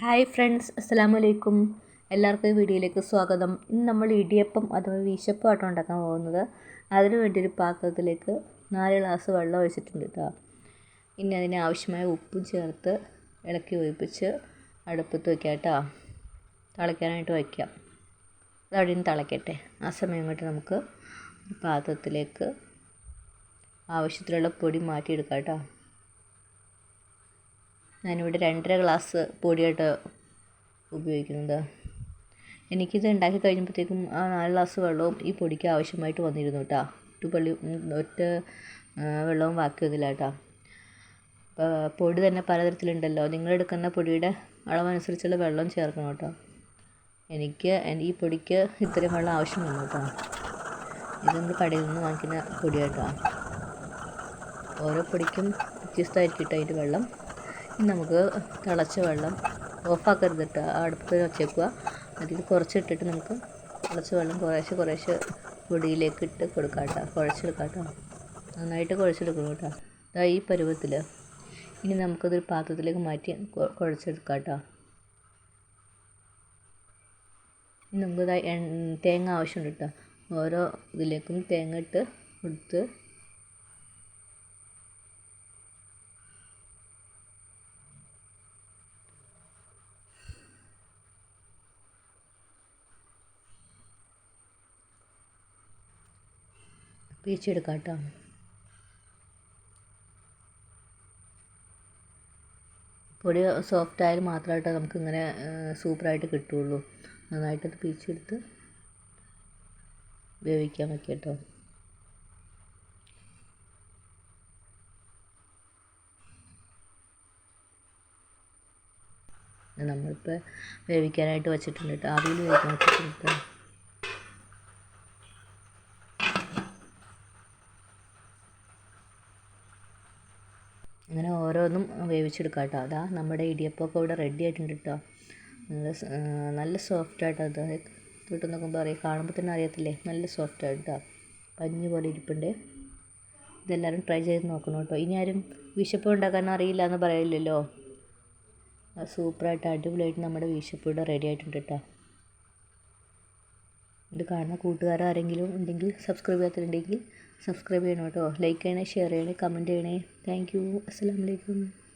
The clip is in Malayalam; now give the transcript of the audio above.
ഹായ് ഫ്രണ്ട്സ് അസ്സാം വലൈക്കും എല്ലാവർക്കും വീഡിയോയിലേക്ക് സ്വാഗതം. ഇന്ന് നമ്മൾ ഇടിയപ്പം അഥവാ വീശപ്പാട്ടം ഉണ്ടാക്കാൻ പോകുന്നത്. അതിനു വേണ്ടി ഒരു പാത്രത്തിലേക്ക് നാല് ഗ്ലാസ് വെള്ളം ഒഴിച്ചിട്ടുണ്ട് കേട്ടോ ഇനി അതിന് ആവശ്യമായ ഉപ്പും ചേർത്ത് ഇളക്കി ഒഴിപ്പിച്ച് അടുപ്പത്ത് വയ്ക്കാം കേട്ടോ തിളയ്ക്കാനായിട്ട് വയ്ക്കാം അതവിടെ നിന്ന് തിളയ്ക്കട്ടെ. ആ സമയം കൊണ്ട് നമുക്ക് പാത്രത്തിലേക്ക് ആവശ്യത്തിലുള്ള പൊടി മാറ്റിയെടുക്കാം കേട്ടോ ഞാനിവിടെ രണ്ടര ഗ്ലാസ് പൊടിയായിട്ട് ഉപയോഗിക്കുന്നത്. എനിക്കിത് ഉണ്ടാക്കി കഴിഞ്ഞപ്പോഴത്തേക്കും ആ നാല് ഗ്ലാസ് വെള്ളവും ഈ പൊടിക്ക് ആവശ്യമായിട്ട് വന്നിരുന്നു കേട്ടോ. ഒറ്റ പള്ളി ഒറ്റ വെള്ളവും ബാക്കി വന്നില്ല കേട്ടോ. പൊടി തന്നെ പലതരത്തിലുണ്ടല്ലോ. നിങ്ങളെടുക്കുന്ന പൊടിയുടെ അളവനുസരിച്ചുള്ള വെള്ളം ചേർക്കണം കേട്ടോ. എനിക്ക് ഈ പൊടിക്ക് ഇത്രയും വെള്ളം ആവശ്യം വന്നു കേട്ടോ. ഇത് നമ്മൾ കടയിൽ നിന്ന് വാങ്ങിക്കുന്ന പൊടിയാട്ടോ ഓരോ പൊടിക്കും വ്യത്യസ്തമായിരിക്കും കേട്ടോ അതിന്റെ വെള്ളം. നമുക്ക് തിളച്ച വെള്ളം ഓഫാക്കരുത് കേട്ടോ. അടുപ്പ് വച്ചേക്കുക. അതിൽ കുറച്ചിട്ടിട്ട് നമുക്ക് തിളച്ച വെള്ളം കുറേശ്ശെ കുറേശ്ശെ പൊടിയിലേക്ക് ഇട്ട് കൊടുക്കാം കേട്ടോ. കുഴച്ചെടുക്കാം കേട്ടോ. നന്നായിട്ട് കുഴച്ചെടുക്കണം കേട്ടോ. അതാ ഈ പരുവത്തിൽ ഇനി നമുക്കതൊരു പാത്രത്തിലേക്ക് മാറ്റി കുഴച്ചെടുക്കാം കേട്ടോ. നമുക്ക് തേങ്ങ ആവശ്യമുണ്ട് കേട്ടോ. ഓരോ ഇതിലേക്കും തേങ്ങ ഇട്ട് കൊടുത്ത് പീച്ചെടുക്കാം കേട്ടോ പൊടി സോഫ്റ്റ് ആയാൽ മാത്രമായിട്ട് നമുക്കിങ്ങനെ സൂപ്പറായിട്ട് കിട്ടുള്ളൂ. നന്നായിട്ടത് പീച്ചെടുത്ത് വേവിക്കാൻ വയ്ക്കാം കേട്ടോ നമ്മളിപ്പോൾ വേവിക്കാനായിട്ട് വെച്ചിട്ടുണ്ട് കേട്ടോ. ആവിയിൽ വേവിക്കാൻ വെച്ചിട്ടുണ്ട് കേട്ടോ. ഓരോന്നും വേവിച്ചെടുക്കാം കേട്ടോ. അതാ നമ്മുടെ ഇടിയപ്പമൊക്കെ ഇവിടെ റെഡി ആയിട്ടുണ്ട് കേട്ടോ. നല്ല നല്ല സോഫ്റ്റ് ആയിട്ട് അത് തൊട്ട് നോക്കുമ്പോൾ അറിയാം കാണുമ്പോൾ തന്നെ അറിയത്തില്ലേ? നല്ല സോഫ്റ്റ് ആയിട്ട് പഞ്ഞ് പോലെ ഇരിപ്പുണ്ട്. ഇതെല്ലാവരും ട്രൈ ചെയ്ത് നോക്കണം കേട്ടോ. ഇനി ആരും വിശപ്പ് ഉണ്ടാക്കാൻ അറിയില്ല എന്ന് പറയില്ലല്ലോ സൂപ്പറായിട്ട് അടിപൊളിയായിട്ട് നമ്മുടെ വിശപ്പ് ഇവിടെ റെഡി ആയിട്ടുണ്ട് കേട്ടോ. ഇത് കാണുന്ന കൂട്ടുകാരാരെങ്കിലും ഉണ്ടെങ്കിൽ സബ്സ്ക്രൈബ് ചെയ്യാത്തിട്ടുണ്ടെങ്കിൽ സബ്സ്ക്രൈബ് ചെയ്യണം കേട്ടോ. ലൈക്ക് ചെയ്യണേ ഷെയർ ചെയ്യണേ കമന്റ് ചെയ്യണേ. താങ്ക് യു അസ്സാം വലൈക്കും